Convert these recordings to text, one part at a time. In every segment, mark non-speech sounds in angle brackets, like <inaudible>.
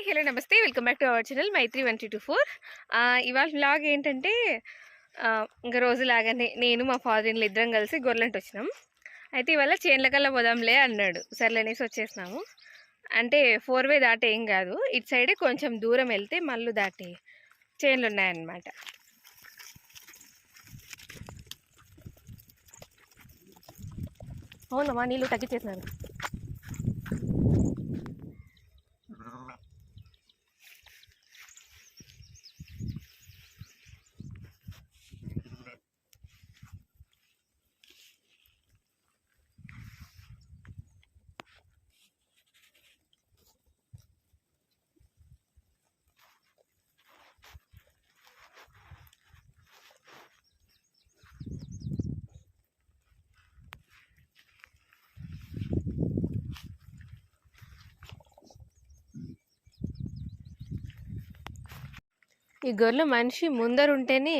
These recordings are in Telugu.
హాయ్ హలో నమస్తే welcome back to our channel Maitri one two four. ఇవాళ బ్లాగ్ ఏంటంటే ఇంకా రోజులాగానే నేను మా ఫాదర్ ఇద్దరం కలిసి గొర్రెంటి వచ్చినాం. అయితే ఇవాళ చేన్లకల్లా పోదాంలే అన్నాడు. సర్లేనేసి వచ్చేసినాము. అంటే ఫోర్ వే దాటే ఏం కాదు. ఇటు సైడే కొంచెం దూరం వెళ్తే మళ్ళీ దాటి చేన్లు ఉన్నాయన్నమాట. అవునమ్మా నీళ్ళు తగ్గించేసినారు ఈ గొర్రెలు మనిషి ముందరుంటేనే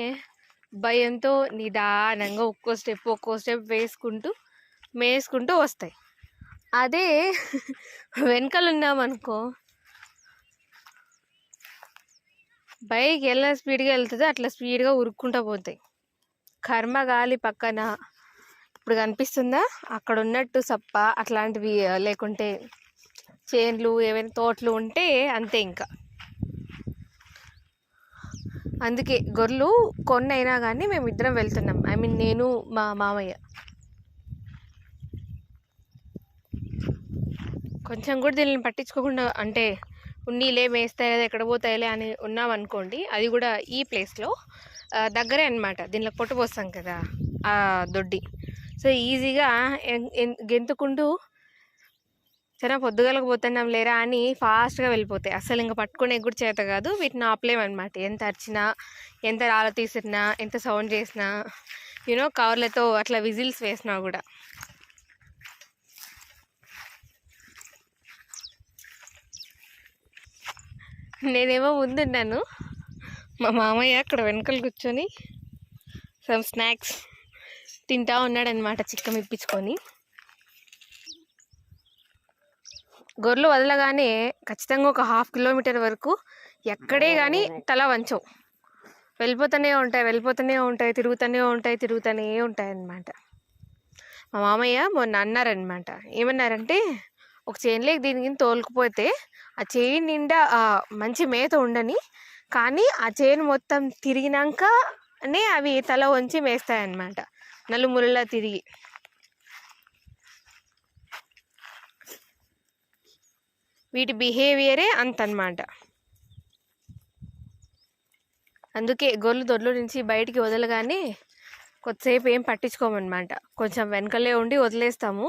భయంతో నిదానంగా ఒక్కో స్టెప్ ఒక్కో స్టెప్ వేసుకుంటూ మేసుకుంటూ వస్తాయి. అదే వెనకలున్నామనుకో బైక్ ఎలా స్పీడ్గా వెళ్తుందో అట్లా స్పీడ్గా ఉరుక్కుంటూ పోతాయి. కర్మ గాలి పక్కన ఇప్పుడు కనిపిస్తుందా? అక్కడ ఉన్నట్టు సప్ప అట్లాంటివి లేకుంటే చేన్లు ఏవైనా తోటలు ఉంటే అంతే ఇంకా. అందుకే గొర్రెలు కొన్నైనా కానీ మేము ఇద్దరం వెళ్తున్నాం. ఐ మీన్ నేను మా మామయ్య. కొంచెం కూడా దీనిని పట్టించుకోకుండా అంటే ఉన్నీలే మేస్తాయి కదా ఎక్కడ పోతాయిలే అని ఉన్నాం అనుకోండి అది కూడా ఈ ప్లేస్లో దగ్గరే అనమాట దీనిలో పొట్టు పోస్తాం కదా ఆ దొడ్డి. సో ఈజీగా గెంతుకుంటూ సరే పొద్దుగలకు పోతున్నాం లేరా అని ఫాస్ట్గా వెళ్ళిపోతాయి. అసలు ఇంకా పట్టుకునే కూడా చేత కాదు వీటిని ఆపలేమన్నమాట ఎంత అరిచినా ఎంత రాళ్ళ తీసినా ఎంత సౌండ్ చేసినా యూనో కవర్లతో అట్లా విజిల్స్ వేసినా కూడా. నేనేమో ముందున్నాను. మా మామయ్య అక్కడ వెనుకలు కూర్చొని సమ్ స్నాక్స్ తింటా ఉన్నాడనమాట చిక్కం ఇప్పించుకొని. గొర్రెలు వదలగానే ఖచ్చితంగా ఒక హాఫ్ కిలోమీటర్ వరకు ఎక్కడే కానీ తల వంచవు. వెళ్ళిపోతూనే ఉంటాయి వెళ్ళిపోతూనే ఉంటాయి తిరుగుతూనే ఉంటాయి తిరుగుతూనే ఉంటాయి అన్నమాట మా మామయ్య మొన్న అన్నారనమాట ఏమన్నారంటే ఒక చైన్లోకి దీనికి తోలుకుపోతే ఆ చైన్ నిండా మంచి మేత ఉండని కానీ ఆ చైన్ మొత్తం తిరిగినాకనే అవి తల వంచి మేస్తాయి అన్నమాట నలుమూలలా తిరిగి. వీటి బిహేవియరే అంత అన్నమాట అందుకే గొర్రెలు దొడ్ల నుంచి బయటికి వదలగానే కొద్దిసేపు ఏం పట్టించుకోమన్నమాట. కొంచెం వెనకలే ఉండి వదిలేస్తాము.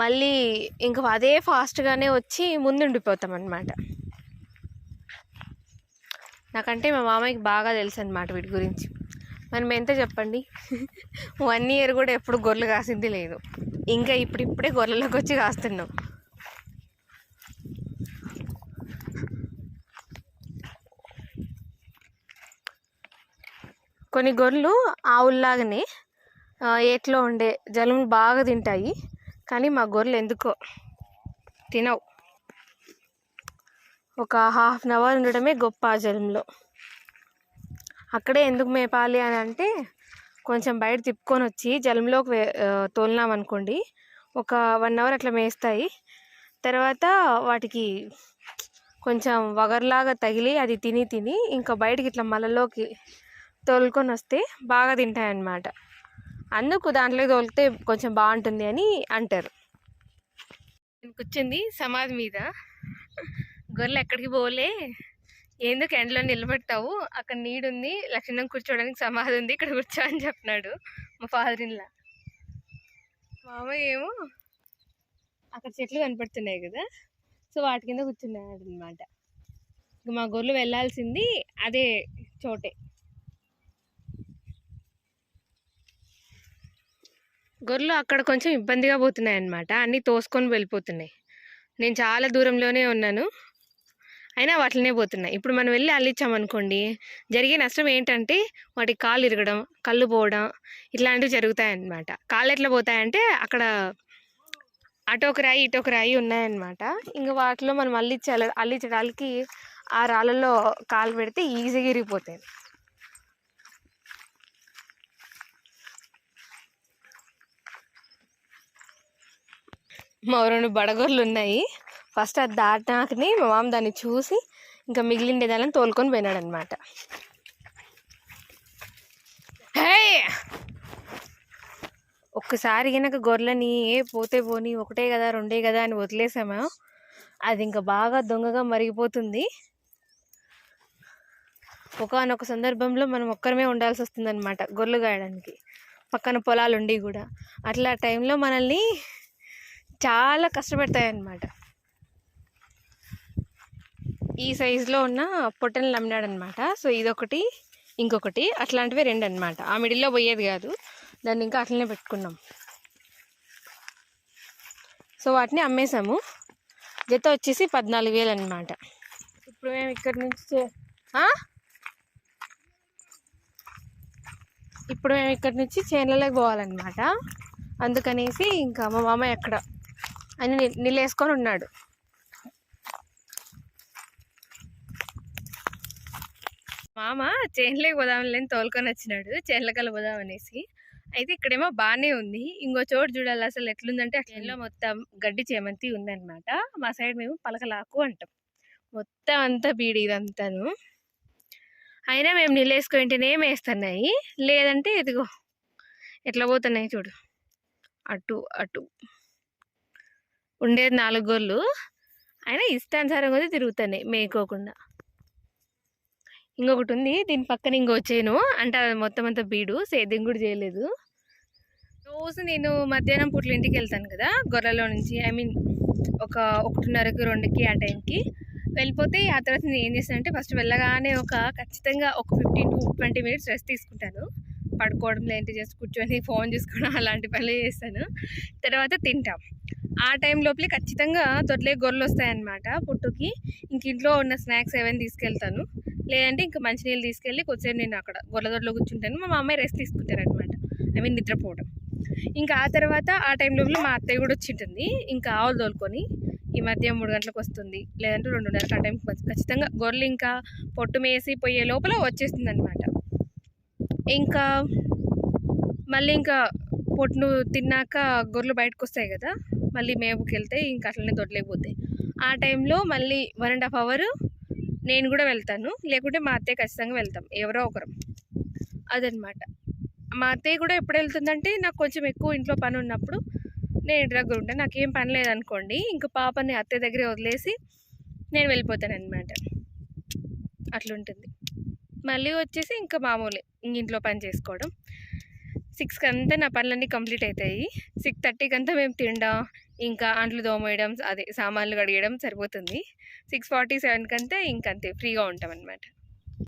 మళ్ళీ ఇంకా అదే ఫాస్ట్గానే వచ్చి ముందుండిపోతాం అన్నమాట నాకంటే మా మామయ్యకి బాగా తెలుసు అనమాట వీటి గురించి. మనం ఎంత చెప్పండి? <laughs> వన్ ఇయర్ కూడా ఎప్పుడు గొర్రెలు కాసింది లేదు. ఇంకా ఇప్పుడిప్పుడే గొర్రెలకు వచ్చి కాస్తున్నాం. కొన్ని గొర్రెలు ఆవుల్లాగానే ఏట్లో ఉండే జలం బాగా తింటాయి. కానీ మా గొర్రెలు ఎందుకో తినవు. ఒక హాఫ్ అన్ అవర్ ఉండడమే గొప్ప ఆ జలంలో అక్కడే ఎందుకు మేపాలి అని అంటే కొంచెం బయట తిప్పుకొని వచ్చి జలంలోకి వే తోలినాం అనుకోండి. ఒక వన్ అవర్ అట్లా మేస్తాయి. తర్వాత వాటికి కొంచెం వగర్లాగా తగిలి అది తిని తిని ఇంకా బయటికి ఇట్లా మలలోకి తోలుకొని వస్తే బాగా తింటాయి అన్నమాట అందుకు దాంట్లో తోలితే కొంచెం బాగుంటుంది అని అంటారు. నేను కూర్చుంది సమాధి మీద. గొర్రెలు ఎక్కడికి పోలే. ఎందుకు ఎండలో నిలబెట్టావు అక్కడ నీడుంది. లక్షణం కూర్చోవడానికి సమాధి ఉంది. ఇక్కడ కూర్చో అని చెప్పినాడు మా ఫాదర్ ఇన్లా మామయ్య ఏమో అక్కడ చెట్లు కనపడుతున్నాయి కదా. సో వాటి కింద కూర్చున్నాడు అనమాట ఇక మా గొర్రెలు వెళ్ళాల్సింది అదే చోటే. గొర్రెలు అక్కడ కొంచెం ఇబ్బందిగా పోతున్నాయి అన్నమాట అన్నీ తోసుకొని వెళ్ళిపోతున్నాయి. నేను చాలా దూరంలోనే ఉన్నాను. అయినా వాటినే పోతున్నాయి. ఇప్పుడు మనం వెళ్ళి అల్లిచ్చామనుకోండి జరిగే నష్టం ఏంటంటే వాటికి కాళ్ళు ఇరగడం కళ్ళు పోవడం ఇట్లాంటివి జరుగుతాయన్నమాట. కాళ్ళు ఎట్లా పోతాయంటే అక్కడ అటు ఒక రాయి ఇటొక ఒక రాయి ఉన్నాయన్నమాట. ఇంకా వాటిలో మనం అల్లించాలి అల్లించడానికి ఆ రాళ్ళలో కాలు పెడితే ఈజీగా ఇరిగిపోతాయి. మా రెండు బడగొర్లు ఉన్నాయి. ఫస్ట్ అది దాటాకని మా మామ దాన్ని చూసి ఇంకా మిగిలిండే దాన్ని తోలుకొని పోయినాడు అనమాట ఒక్కసారి కనుక గొర్రెలని ఏ పోతే పోని ఒకటే కదా రెండే కదా అని వదిలేసామా? అది ఇంకా బాగా దొంగగా మరిగిపోతుంది. ఒకనొక సందర్భంలో మనం ఒక్కరమే ఉండాల్సి వస్తుంది అనమాట గొర్రెలు గాయడానికి. పక్కన పొలాలు ఉండి కూడా. అట్లా టైంలో మనల్ని చాలా కష్టపెడతాయి అన్నమాట ఈ సైజులో ఉన్న పొట్టెలు నమ్మినాడనమాట సో ఇదొకటి ఇంకొకటి అట్లాంటివి రెండు అనమాట ఆ మిడిల్లో పోయేది కాదు. దాన్ని ఇంకా అట్లనే పెట్టుకున్నాం. సో వాటిని అమ్మేసాము. జత వచ్చేసి పద్నాలుగు వేలు అనమాట ఇప్పుడు మేము ఇక్కడి నుంచి? ఇప్పుడు మేము ఇక్కడి నుంచి చేనులలోకి పోవాలన్నమాట. అందుకనేసి ఇంకా మా మామ ఎక్కడ అని నిలేసుకొని ఉన్నాడు. మామ చేనులోకి పోదాంలేని తోలుకొని వచ్చినాడు చేనులకల పోదాం అనేసి. అయితే ఇక్కడేమో బాగానే ఉంది. ఇంకో చోటు చూడాలి అసలు ఎట్లుందంటే అట్లా మొత్తం గడ్డి చేమంతి ఉందన్నమాట. మా సైడ్ మేము పలకలాకు అంటాం. మొత్తం అంతా బీడి ఇదంతాను. అయినా మేము నిలేసుకుంటేనే వేస్తున్నాయి లేదంటే ఇదిగో ఎట్లా పోతున్నాయి చూడు. అటు అటు. ఉండేది నాలుగు గోళ్ళు అయినా ఇష్టానుసారం కూడా తిరుగుతున్నాయి మేకోకుండా. ఇంకొకటి ఉంది దీని పక్కన ఇంకో చేను. అంటే అది మొత్తం అంతా బీడు సేద్యం కూడా చేయలేదు. రోజు నేను మధ్యాహ్నం పూట్ల ఇంటికి వెళ్తాను కదా గొర్రెలో నుంచి ఐ మీన్ ఒక ఒకటిన్నరకి రెండుకి ఆ టైంకి. వెళ్ళిపోతే ఆ తర్వాత నేను ఏం చేస్తానంటే ఫస్ట్ వెళ్ళగానే ఒక ఖచ్చితంగా ఒక fifteen to twenty minutes rest తీసుకుంటాను. పడుకోవడం లేంటి చేసి కూర్చొని ఫోన్ చూసుకోవడం అలాంటి పనులు చేస్తాను. తర్వాత తింటాం. ఆ టైం లోపలే ఖచ్చితంగా తొట్లే గొర్రెలు వస్తాయన్నమాట పుట్టుకి. ఇంక ఇంట్లో ఉన్న స్నాక్స్ ఏమైనా తీసుకెళ్తాను. లేదంటే ఇంకా మంచినీళ్ళు తీసుకెళ్ళి కొద్దిసేపు నేను అక్కడ గొర్రెల దొడ్లో కూర్చుంటాను. మా అమ్మాయి రెస్ట్ తీసుకుంటారనమాట ఐ మీన్ నిద్రపోవడం. ఇంకా ఆ తర్వాత ఆ టైం లోపల మా అత్తయ్య కూడా వచ్చింటుంది. ఇంకా ఆవులు తోలుకొని ఈ మధ్య మూడు గంటలకు వస్తుంది. లేదంటే రెండున్నరకు ఆ టైంకి ఖచ్చితంగా గొర్రెలు ఇంకా పొట్టు మేసి పోయే లోపల వచ్చేస్తుంది అనమాట ఇంకా మళ్ళీ ఇంకా పొట్టును తిన్నాక గొర్రెలు బయటకు వస్తాయి కదా. మళ్ళీ మేపుకి వెళ్తే ఇంకా అట్లనే దొడ్లేకపోతాయి ఆ టైంలో మళ్ళీ వన్ అండ్ హాఫ్ అవర్ నేను కూడా వెళ్తాను. లేకుంటే మా అత్తయ్య ఖచ్చితంగా వెళ్తాం. ఎవరో ఒకరు. అదనమాట. మా అత్తయ్య కూడా ఎప్పుడు వెళ్తుందంటే నాకు కొంచెం ఎక్కువ ఇంట్లో పని ఉన్నప్పుడు నేను ఇంటి దగ్గర ఉంటాను నాకేం పని లేదనుకోండి. ఇంకా పాపని అత్తయ్య దగ్గరే వదిలేసి నేను వెళ్ళిపోతాను అనమాట అట్లుంటుంది. మళ్ళీ వచ్చేసి ఇంకా మామూలే ఇంక ఇంట్లో పని చేసుకోవడం. సిక్స్కి అంతా నా పనులన్నీ కంప్లీట్ అవుతాయి సిక్స్ థర్టీకి అంతా మేము తినడం ఇంకా అంట్లు దోమేయడం అదే సామాన్లు కడిగడం సరిపోతుంది. సిక్స్ ఫార్టీ సెవెన్కి అంతా ఇంకంతే ఫ్రీగా ఉంటాం అనమాట